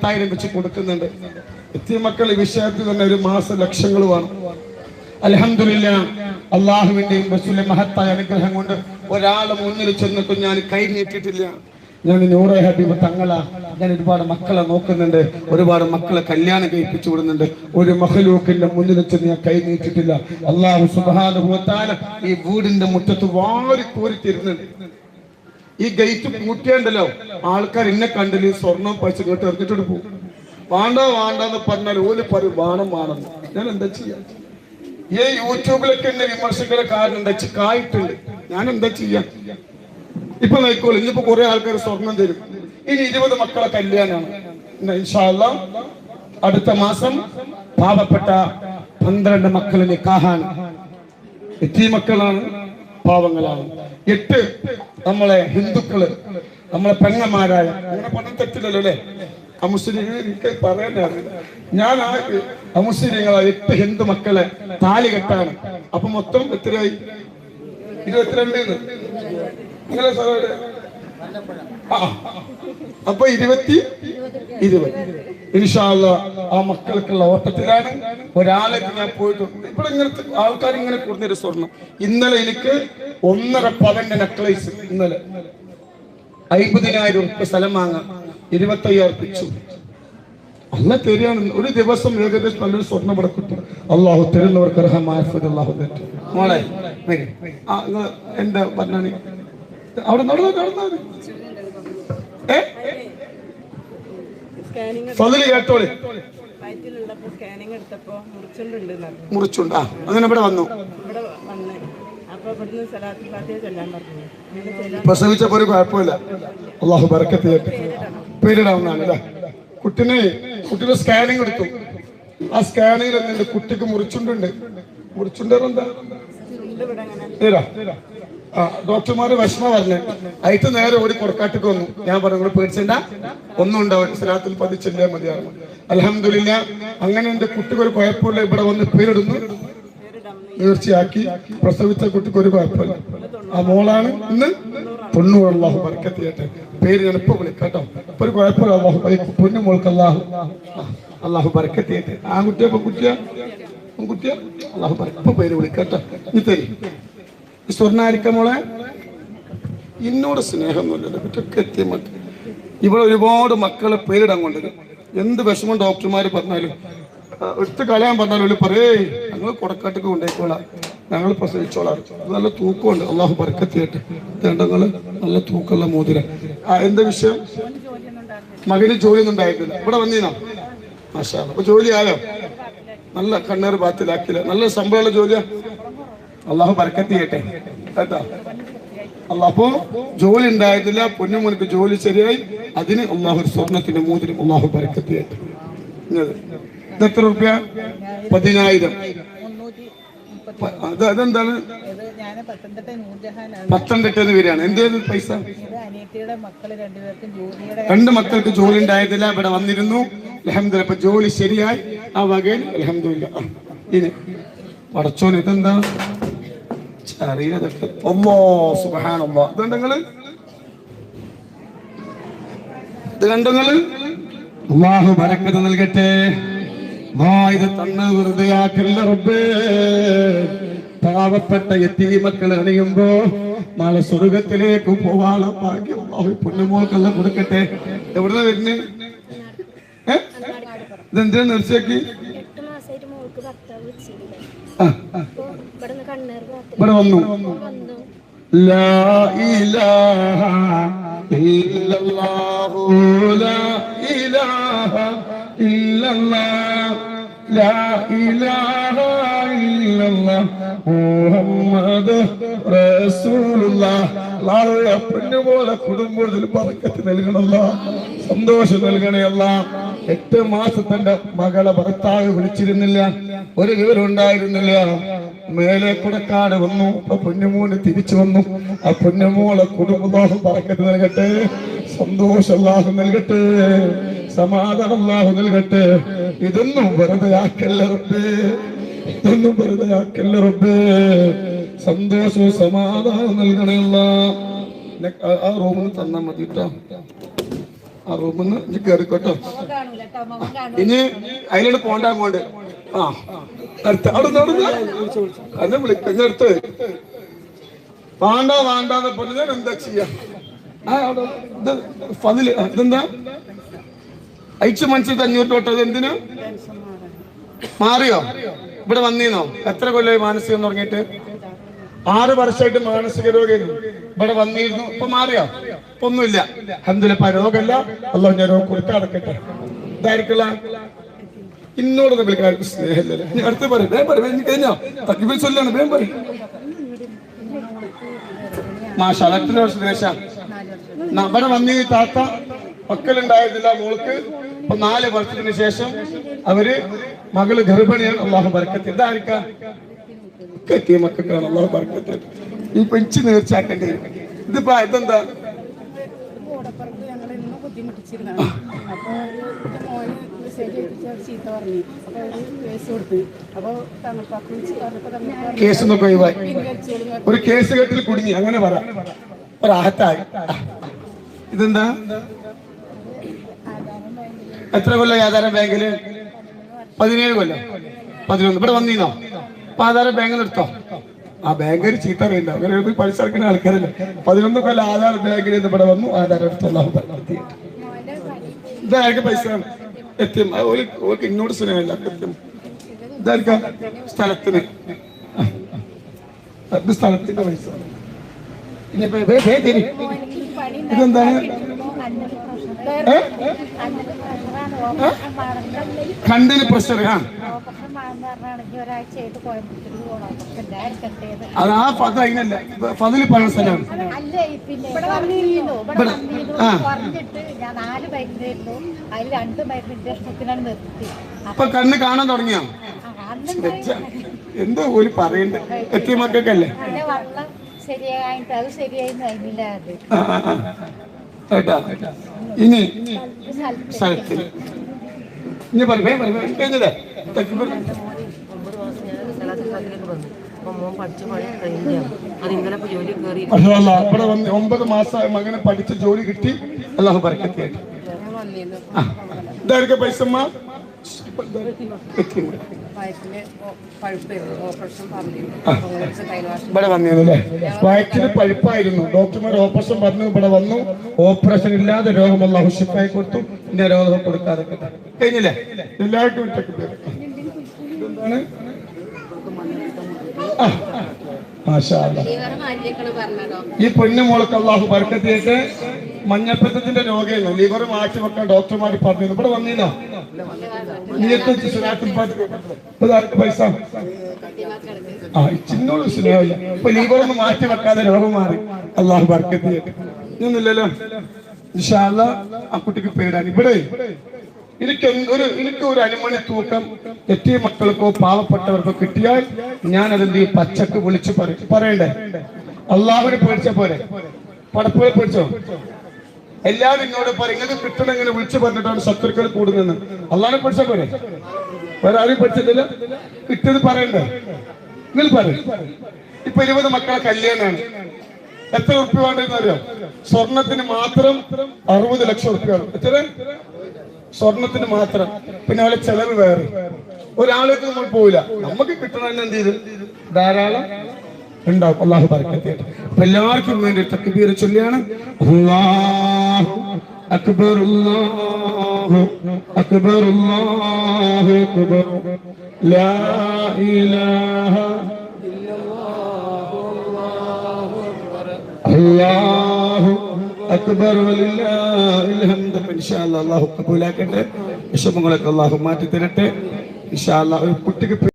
പത്തായിരം വെച്ച് കൊടുക്കുന്നുണ്ട്. എത്തിയ മക്കൾ ഈ വിഷയത്തിൽ തന്നെ ഒരു മാസം ലക്ഷങ്ങൾ വേണം. അലഹമില്ല അള്ളാഹുവിന്റെയും റസൂലിന്റെ മഹത്തായ അനുഗ്രഹം കൊണ്ട് ഒരാളെ മുന്നിൽ ചെന്നിട്ടും ഞാൻ കൈ നീട്ടിട്ടില്ല ഞാൻ നൂറെ ഹബീബ് തങ്ങള. ഞാൻ ഒരുപാട് മക്കളെ നോക്കുന്നുണ്ട്. ഒരുപാട് മക്കളെ കല്യാണം കഴിപ്പിച്ചു വിടുന്നുണ്ട്. ഒരു മഹലൂക്കിന്റെ മുന്നിൽ ചെന്ന് ഞാൻ കൈ നീട്ടിട്ടില്ല അള്ളാഹു സുബാനുഭവത്താല ഈ വീടിന്റെ മുറ്റത്ത് വാരി കോരി തരുന്നുണ്ട്. ഈ ഗേറ്റ് പൂട്ടിയുണ്ടല്ലോ. ആൾക്കാർ എന്നെ കണ്ടില്ല സ്വർണം പൈസ കേട്ട് എറിഞ്ഞിട്ട് പോകും. വേണ്ട വേണ്ട എന്ന് പറഞ്ഞാൽ ഓൽ പറയും വേണം വേണം ഞാൻ എന്താ ചെയ്യാ? ഈ യൂട്യൂബിലൊക്കെ എന്നെ വിമർശിക്കുന്ന കാരണം എന്താ കായിട്ടുണ്ട്. ഞാൻ എന്താ ചെയ്യാം? ഇപ്പൊ നോക്കോളൂ ഇനിയിപ്പോ കുറെ ആൾക്കാർ സ്വർണം തരും. ഇനി ഇരുപത് മക്കളെ കല്യാണമാണ് അടുത്ത മാസം പാവപ്പെട്ട പന്ത്രണ്ട് മക്കളിനെ കാഹാണ് എത്തി മക്കളാണ്? പാവങ്ങളാണ്. എട്ട് നമ്മളെ ഹിന്ദുക്കൾ നമ്മളെ പെങ്ങന്മാരായ പണം തെറ്റില്ലല്ലോ? അല്ലെ അമുസ്ലിങ്ങൾ എനിക്ക് ഞാൻ ആ അമുസ്ലിങ്ങളെ എട്ട് ഹിന്ദു മക്കളെ താലി കെട്ടാണ്. അപ്പൊ മൊത്തം എത്രയായി? ഇരുപത്തിരണ്ട് നിങ്ങളെ സാറേ അപ്പൊ ഇരുപത്തി ഇരുപത്. ഇൻഷാല്ല ആ മക്കൾക്കുള്ള ഓട്ടത്തിലാണ്. ഒരാളൊക്കെ ഞാൻ പോയിട്ടുണ്ട്. ഇവിടെ ഇങ്ങനത്തെ ആൾക്കാർ ഇങ്ങനെ കൂടുന്നൊരു സ്വർണം ഇന്നലെ എനിക്ക് ഒന്നര പവന്റെ നെക്ലേസ് ഇന്നലെ. അയ്പതിനായിരം ഉറുപ്പ് സ്ഥലം വാങ്ങാം ഇരുപത്തയ്യായിരം പിച്ചു അല്ല തരികയാണ്. ഒരു ദിവസം ഏകദേശം നല്ലൊരു സ്വർണം ഇവിടെ കിട്ടും. അള്ളാഹു തരുന്നവർക്ക് അർഹമായ എന്റെ പറഞ്ഞാണ് അവിടെ നടന്നു നടന്നു. ഏ? ഫതിൽ കേട്ടോളി. മുറിച്ചുണ്ട്. ആ അങ്ങനെ ഇവിടെ വന്നു. പ്രസവിച്ചപ്പോ ഒരു കുഴപ്പമില്ല. അള്ളാഹു ബർക്കത്ത് ചെയ്യട്ടെ പേരിടാവുന്നതാണ് അല്ലേ? കുട്ടിനെ കുട്ടിയുടെ സ്കാനിങ് എടുത്തു. ആ സ്കാനിങ്ങിൽ കുട്ടിക്ക് മുറിച്ചുണ്ടുണ്ട്. മുറിച്ചുണ്ട് എന്താ ആ ഡോക്ടർമാര് വിഷമ പറഞ്ഞു. അയത്ത് നേരെ ഓടി കൊടുക്കാട്ടിക്ക് വന്നു. ഞാൻ പറഞ്ഞു നിങ്ങൾ പേടിച്ചണ്ട. ഒന്നും ഉണ്ടാവും സ്ഥലത്തിൽ പതിച്ചല്ലേ മതിയാകും അലഹമില്ല അങ്ങനെ എന്റെ കുട്ടിക്ക് ഒരു കുഴപ്പമില്ല. ഇവിടെ വന്ന് പേരിടുന്നു. തീർച്ചയാക്കി പ്രസവിച്ച കുട്ടിക്ക് ഒരു കുഴപ്പമില്ല. ആ മോളാണ് ഇന്ന് തൊണ്ണൂറ് അള്ളാഹു ബർക്കത്ത് പേര് ഞാൻ ഇപ്പൊ വിളിക്കാട്ടോ. ഇപ്പൊ ഒരു കുഴപ്പമില്ല. അള്ളാഹു പൊന്നു മോൾക്ക് അള്ളാഹു ആ, അള്ളാഹു ബർക്കത്ത് ചെയ്യട്ടെ. ആൺകുട്ടിയാ കുട്ടിയ കുട്ടിയ അള്ളാഹു പറ പേര് വിളിക്കാട്ടോ. ഇത് ഈ സ്വർണാരിക്ക മോളെ. എന്നോട് സ്നേഹമൊന്നുമില്ലല്ലോ എത്തിയ മക്കൾ ഇവിടെ ഒരുപാട് മക്കളെ പേരിടാൻ കൊണ്ടത്. എന്ത് വിഷമം ഡോക്ടർമാർ പറഞ്ഞാലും എടുത്ത് കളയാൻ പറഞ്ഞാലും ഒരു പറയേ ഞങ്ങൾ കൊടക്കാട്ടൊക്കെ കൊണ്ടേക്കോളാം. ഞങ്ങൾ പ്രസവിച്ചോളാം. നല്ല തൂക്കമുണ്ട്. അള്ളാഹു പറക്കത്തിയായിട്ട് തേണ്ടങ്ങൾ നല്ല തൂക്കമുള്ള മോതിര. ആ എന്താ വിഷയം? മകന് ജോലിയൊന്നും ഉണ്ടായിരുന്നില്ല ഇവിടെ വന്നീനോ? മാഷാ അപ്പൊ ജോലി ആയോ? നല്ല കണ്ണേർ ബാത്തിലാക്കില്ല നല്ല ശമ്പളമുള്ള ജോലിയാ? അള്ളാഹു ബർക്കത്ത് ചെയ്യട്ടെ. കേട്ടോ? അപ്പോ ജോലി ഉണ്ടായതില്ല പൊന്നുമോനക്ക് ജോലി ശരിയായി അതിന് അള്ളാഹു സ്വർണത്തിന്റെ മൂതിനും അള്ളാഹു ബർക്കത്ത് ചെയ്യട്ടെ. എത്ര റുപ്യ? പതിനായിരം. അത് അതെന്താണ്? പത്തനംതിട്ടന്ന് വരികയാണ്. എന്തേത് പൈസ? രണ്ട് മക്കൾക്ക് ജോലി ഉണ്ടായതില്ല ഇവിടെ വന്നിരുന്നു. അലഹമില്ല ഇപ്പൊ ജോലി ശരിയായി. ആ വകയിൽ അലഹമില്ല ഇനി പടച്ചോൻ ഇതെന്താ? അറിയാതൊക്കെ ഒമ്മോ സുബഹാനമ്മോ ഇതെന്താ നിങ്ങൾ ഇത് കണ്ടങ്ങൾ അള്ളാഹു ബരക്കത്ത് നൽകട്ടെ. ഇത് തന്ന വെറുതെ ആക്കല്ല റബ്ബേ. പാവപ്പെട്ട എത്തി മക്കൾ അണിയുമ്പോ നാളെ സ്വർഗത്തിലേക്ക് പോവാനുള്ള ഭാഗ്യം അവർ പുണ്യമോൾക്കെല്ലാം കൊടുക്കട്ടെ. എവിടുന്ന വരുന്നേ? ഇതെന്തിനാ നിർച്ചയാക്കി എട്ട് മാസമായിട്ട് മോൾക്ക് ഭർത്താവ് വെച്ചില്ല ആ ആ. അപ്പൊ ഇവിടുന്ന് കണ്ണേർ ഇവിടെ വന്നു വന്നു لا إله إلا الله لا إله إلا الله لا إله إلا الله محمد رسول الله അള്ളാഹുവേ പൊന്നുപോലെ കുടുംബത്തിൽ പറക്കത്ത് നൽകണമല്ല സന്തോഷം നൽകണയല്ല എട്ട് മാസത്തിന്റെ മകളെ ഭർത്താവ് വിളിച്ചിരുന്നില്ല. ഒരു വിവരം ഉണ്ടായിരുന്നില്ല മേലെ കുടക്കാട് വന്നു. അപ്പൊ പൊന്നുമോന് തിരിച്ചു വന്നു. ആ പൊന്നുമോളെ കുടുംബദോഷം പറക്കത്ത് നൽകട്ടെ. സന്തോഷം അല്ലാഹു നൽകട്ടെ. സമാധാനം അല്ലാഹു നൽകട്ടെ. ഇതൊന്നും വെറുതെ റബ്ബേ. ഇതൊന്നും വെറുതെ റബ്ബേ. സന്തോഷവും സമാധാനം നൽകണമല്ല ആ റൂമിൽ തന്നാൽ മതി കേട്ടോ. ആ റൂമിന്ന് ഇനി കേറിക്കോട്ടോ. ഇനി അതിലോട്ട് പോണ്ട അങ്ങോട്ട്. ആ. അടുത്ത അവിടെ നിന്ന്, അവിടെ നിന്ന്. അന്നെ വിളിക്കുന്ന അടുത്ത്. വേണ്ട വേണ്ടാന്ന് പറഞ്ഞ എന്താ ചെയ്യാ? ആ അവിടെ ഇത് ഇതെന്താ? അയച്ചു മനസ്സിൽ അഞ്ഞൂറ് തൊട്ടത് എന്തിനു? മാറിയോ? ഇവിടെ വന്നീന്നോ? എത്ര കൊല്ലമായി മാനസികം തുടങ്ങിയിട്ട്? ആറ് വർഷമായിട്ട് മാനസിക രോഗിയായിരുന്നു. ഇവിടെ വന്നിരുന്നു. ഇപ്പൊ മാറിയോ? ഒന്നുമില്ല. അഹമ്മദില്ല രോഗമല്ല അല്ലോ ഞാൻ രോഗം കൊടുത്ത് അടക്കട്ടെ. ഇതായിരിക്കുള്ള ഇന്നോടൊന്ന് വിളിക്കാൻ സ്നേഹമില്ല ഞാൻ അടുത്ത് പറയും വേഗം പറയും എനിക്ക് കഴിഞ്ഞോ? തക്കിപ്പിൽ ചൊല്ലാണ് വേഗം പറയും. മാഷാ എത്ര വർഷം ദേശം ഇവിടെ വന്നി താത്ത മക്കളുണ്ടായിരുന്നില്ല മോൾക്ക്. ഇപ്പൊ നാല് വർഷത്തിന് ശേഷം അവർ മകൾ ഗർഭിണിയാണ്. അള്ളാഹു ബർക്കത്ത്. ഇതായിരിക്കാം? കെട്ടിയ മക്കൾക്കാണ് അള്ളാഹു ബർക്കത്ത്. ഈ പെഞ്ച് നേർച്ചാക്കേണ്ടി ഇതിപ്പോ ഇതെന്താ? ബുദ്ധിമുട്ടിച്ചിരുന്നതാണ് അപ്പോൾ മോന് മെസ്സേജ് ചീത്ത പറഞ്ഞു. അപ്പോൾ ഒരു കേസ് കൊടുത്ത്. അപ്പോൾ തണുപ്പാക്കി പറഞ്ഞപ്പോൾ കേസ് എന്നൊക്കെ ഒഴിവായി. ഒരു കേസ് കെട്ടിൽ കുടുങ്ങി. അങ്ങനെ പറ. ഒരാഹത്തായി ഇതെന്താ? എത്ര കൊല്ലം ആധാരം ബാങ്കിൽ? പതിനേഴ് കൊല്ലം. പതിനൊന്ന്. ഇവിടെ വന്നീന്നോ? അപ്പൊ ആധാരം ബാങ്കിൽ എടുത്തോ? ആ ബാങ്ക് ചീത്ത അറിയില്ല അങ്ങനെ പൈസ അടക്കുന്ന ആൾക്കാരല്ല? പതിനൊന്ന് കൊല്ലം ആധാർ ബാങ്കിൽ നിന്ന് ഇവിടെ വന്നു. ആധാരം എടുത്തോ. ഇതാർക്ക് പൈസ എത്തും ഇങ്ങോട്ട് സ്നേഹമില്ല കൃത്യം ഇതായിരിക്കാം സ്ഥലത്തിന് സ്ഥലത്തിന്റെ പൈസ ഇനിയിപ്പോ. ഇതെന്താണ്? കണ്ണിന് പ്രഷർ ആ അത് ആ പദ അതിനല്ല. ഫതിൽ പറയുന്ന സ്ഥലമാണ്. അപ്പൊ കണ്ണ് കാണാൻ തുടങ്ങിയോ? എന്തോ ഒരു പറയണ്ട. എത്തിയ മക്കൾക്കല്ലേ ശരിയായിട്ട് അത് ശരിയായി കഴിഞ്ഞില്ല അത്. കേട്ടാ? ഇനി സ്ഥലത്തിൽ ഇനി പറയേ കഴിഞ്ഞതേ തെക്കുമ്പോ ഒമ്പത് മാസം ഇവിടെ വന്ന്. ഒമ്പത് മകനെ പഠിച്ച് ജോലി കിട്ടി. അല്ലാഹു ഇതായിരിക്കും പൈസമ്മ ഇവിടെ വന്നിരുന്നു അല്ലേ? വയറ്റിന് പഴുപ്പായിരുന്നു. ഡോക്ടർമാർ ഓപ്പറേഷൻ പറഞ്ഞു ഇവിടെ വന്നു. ഓപ്പറേഷൻ ഇല്ലാതെ രോഗമുള്ള ഷിഫായി കൊടുത്തു. പിന്നെ രോഗം കൊടുക്കാതെ. കഴിഞ്ഞില്ലേ? എല്ലാവർക്കും. ഈ പൊന്നു മോൾക്ക് അള്ളാഹു ബർക്കത്തിയിട്ട് മഞ്ഞപ്പിത്തത്തിന്റെ നീ ലിവർ മാറ്റി വെക്കാൻ ഡോക്ടർമാർ പറഞ്ഞു ഇവിടെ വന്നില്ല പൈസ? ആ ചിന്നോട് സ്നേഹമില്ല ഇപ്പൊ ലിവർ ഒന്ന് മാറ്റി വെക്കാതെ രോഗം മാറി. അള്ളാഹു വർക്കത്തി ഇതൊന്നുമില്ലല്ലോ. ഇൻഷാല്ല ആ കുട്ടിക്ക് പേരാണ് ഇവിടെ എനിക്ക് ഒരു എനിക്ക് ഒരു അനുമണി തൂക്കം എത്തിയ മക്കൾക്കോ പാവപ്പെട്ടവർക്കോ കിട്ടിയാൽ ഞാൻ അതെന്ത് പച്ചക്ക് വിളിച്ച് പറയും. പറയണ്ടേ? അള്ളാഹുവിനെ പേടിച്ച പോലെ പടപ്പുകൾ പേടിച്ചോ? എല്ലാവരും എന്നോട് പറയും. ഇങ്ങനെ കിട്ടണം ഇങ്ങനെ വിളിച്ചു പറഞ്ഞിട്ടാണ് ശത്രുക്കൾ കൂടുന്നത് അള്ളാനെ പഠിച്ച പോലെ വേറെ ആരും പഠിച്ചിട്ടില്ല? കിട്ടിയത് പറയണ്ടേ? നിങ്ങൾ പറയും. ഇപ്പൊ ഇരുപത് മക്കളെ കല്യാണമാണ് എത്ര ഉറുപ്പ്യ വേണ്ടെന്ന് അറിയാം? സ്വർണത്തിന് മാത്രം അറുപത് ലക്ഷം ഉറുപ്പ്യ എത്ര? സ്വർണത്തിന് മാത്രം. പിന്നെ അവരെ ചെലവ് വേറെ. ഒരാളേക്ക് നമ്മൾ പോവില്ല. നമുക്ക് കിട്ടണമെന്ന് എന്ത് ചെയ്തു? ധാരാളം ഉണ്ടാവും. അള്ളാഹു ബർക്കത്തിയിട്ട് അപ്പൊ എല്ലാവർക്കും വേണ്ടി തക്ബീർ ചൊല്ലിയാണ്. അള്ളാഹു അക്ബർ. അക്ബർ ഇലാഹ അല്ലാഹു കബൂലാക്കട്ടെ. വിഷമങ്ങളൊക്കെ അല്ലാഹു മാറ്റി തരട്ടെ ഇൻഷാ അള്ളാഹ് കുട്ടിക്ക്